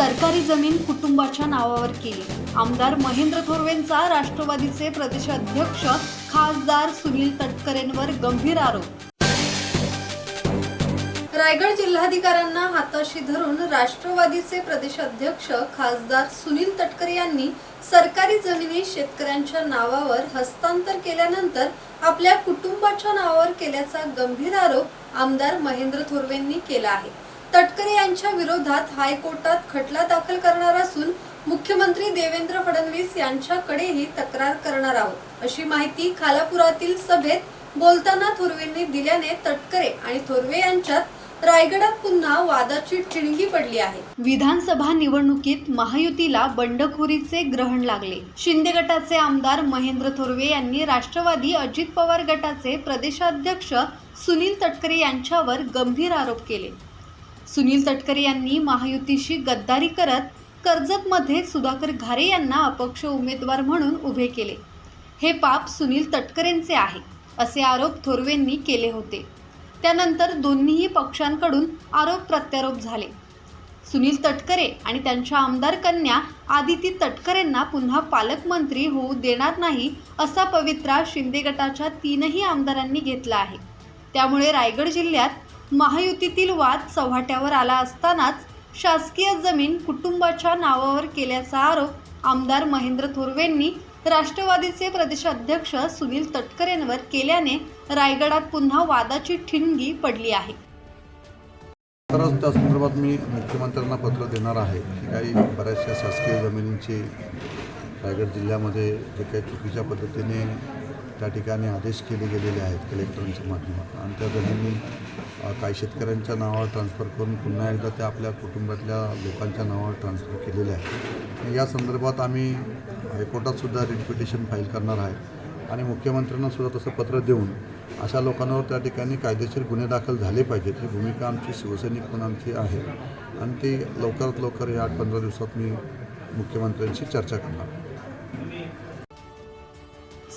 सरकारी जमीन कुटुंबाच्या नावावर केली. आमदार महेंद्र थोरवेंचा राष्ट्रवादीचे प्रदेशाध्यक्ष खासदार सुनील तटकरेंवर गंभीर आरोप. रायगड जिल्हाधिकाऱ्यांना हाताशी धरून राष्ट्रवादीचे प्रदेशाध्यक्ष खासदार सुनील तटकरे यांनी सरकारी जमिनी शेतकऱ्यांच्या नावावर हस्तांतर केल्यानंतर आपल्या कुटुंबाच्या नावावर केल्याचा गंभीर आरोप आमदार महेंद्र थोरवेंनी केला आहे. तटकरे यांच्या विरोधात हायकोर्टात खटला दाखल करणार असून मुख्यमंत्री देवेंद्र फडणवीस यांच्याकडेही तक्रार करणार आहोत. अशी माहिती खालापुरातील सभेत बोलताना थोरवेंनी दिल्याने तटकरे आणि थोरवे यांच्यात रायगडात पुन्हा वादाची ठिणगी पडली आहे. विधानसभा निवडणुकीत महायुतीला बंडखोरीचे ग्रहण लागले. शिंदे गटाचे आमदार महेंद्र थोरवे यांनी राष्ट्रवादी अजित पवार गटाचे प्रदेशाध्यक्ष सुनील तटकरे यांच्यावर गंभीर आरोप केले. सुनील तटकरे यांनी महायुतीशी गद्दारी करत कर्जतमध्ये सुधाकर घारे यांना अपक्ष उमेदवार म्हणून उभे केले. हे पाप सुनील तटकरेंचे आहे असे आरोप थोरवेंनी केले होते. त्यानंतर दोन्हीही पक्षांकडून आरोप प्रत्यारोप झाले. सुनील तटकरे आणि त्यांच्या आमदार कन्या आदिती तटकरेंना पुन्हा पालकमंत्री होऊ देणार नाही असा पवित्रा शिंदे गटाच्या तीनही आमदारांनी घेतला आहे. त्यामुळे रायगड जिल्ह्यात महायुतीतील वाद चव्हाट्यावर आला असतानाच शासकीय जमीन कुटुंबाच्या नावावर केल्याचा आरोप आमदार महेंद्र थोरवेंनी राष्ट्रवादीचे प्रदेशाध्यक्ष सुनील तटकरेंवर केल्याने रायगडात पुन्हा वादाची ठिणगी पडली आहे. तरच त्या संदर्भात मी मुख्यमंत्र्यांना पत्र देणार आहे की काही बऱ्याचशा शासकीय जमिनींची रायगड जिल्ह्यामध्ये जे काही चुकीच्या पद्धतीने त्या ठिकाणी आदेश केले गेलेले आहेत कलेक्टरांच्या माध्यमातून. आणि त्या जमिनी काही शेतकऱ्यांच्या नावावर ट्रान्सफर करून पुन्हा एकदा त्या आपल्या कुटुंबातल्या लोकांच्या नावावर ट्रान्सफर केलेल्या आहेत. आणि या संदर्भात आम्ही हायकोर्टातसुद्धा रिट पिटिशन फाईल करणार आहे. आणि मुख्यमंत्र्यांनासुद्धा तसं पत्र देऊन अशा लोकांवर त्या ठिकाणी कायदेशीर गुन्हे दाखल झाले पाहिजेत. ही भूमिका आमची शिवसैनिक पण आमची आहे. आणि ती लवकरात लवकर या आठ पंधरा दिवसात मी मुख्यमंत्र्यांशी चर्चा करणार.